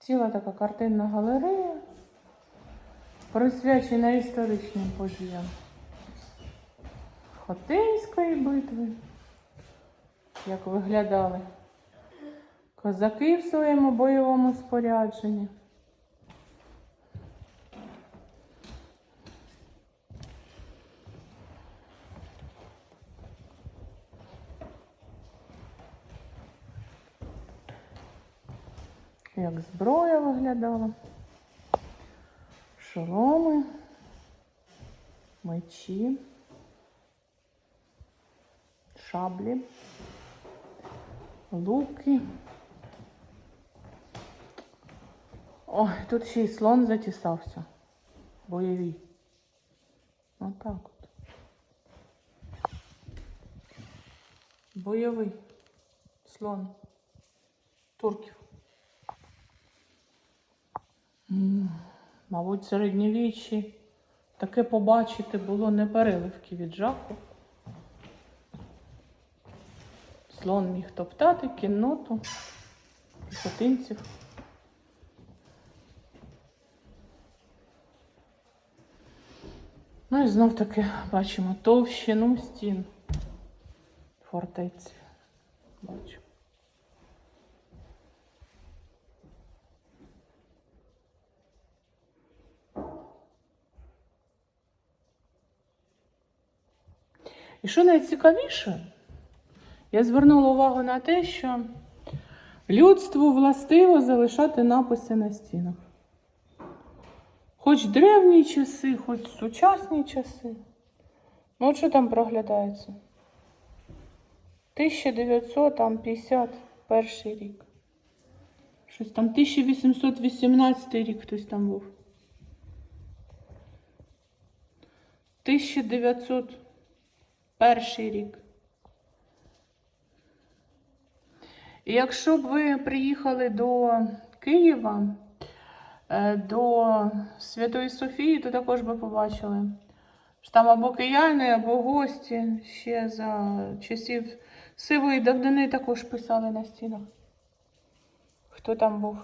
Ціла така картинна галерея, присвячена історичним подіям Хотинської битви, як виглядали козаки в своєму бойовому спорядженні. Як зброя виглядала. Шоломи, мечі, шаблі, луки. Ой, тут ще й слон затісався. Бойовий. Отак от. Бойовий слон турків. Мабуть, середньовіччі таке побачити було не переливки від жаху. Слон міг топтати кінноту, піхотинців. Ну і знов таки бачимо товщину стін фортеці. Бачимо. І що найцікавіше, я звернула увагу на те, що людству властиво залишати написи на стінах. Хоч древні часи, хоч сучасні часи. Ну, от що там проглядається? 1951 рік. Щось там 1818 рік хтось там був. 1901 рік. І якщо б ви приїхали до Києва, е, до Святої Софії, то також би побачили, що там або кияни, або гості ще за часів сивої давнини також писали на стінах. Хто там був?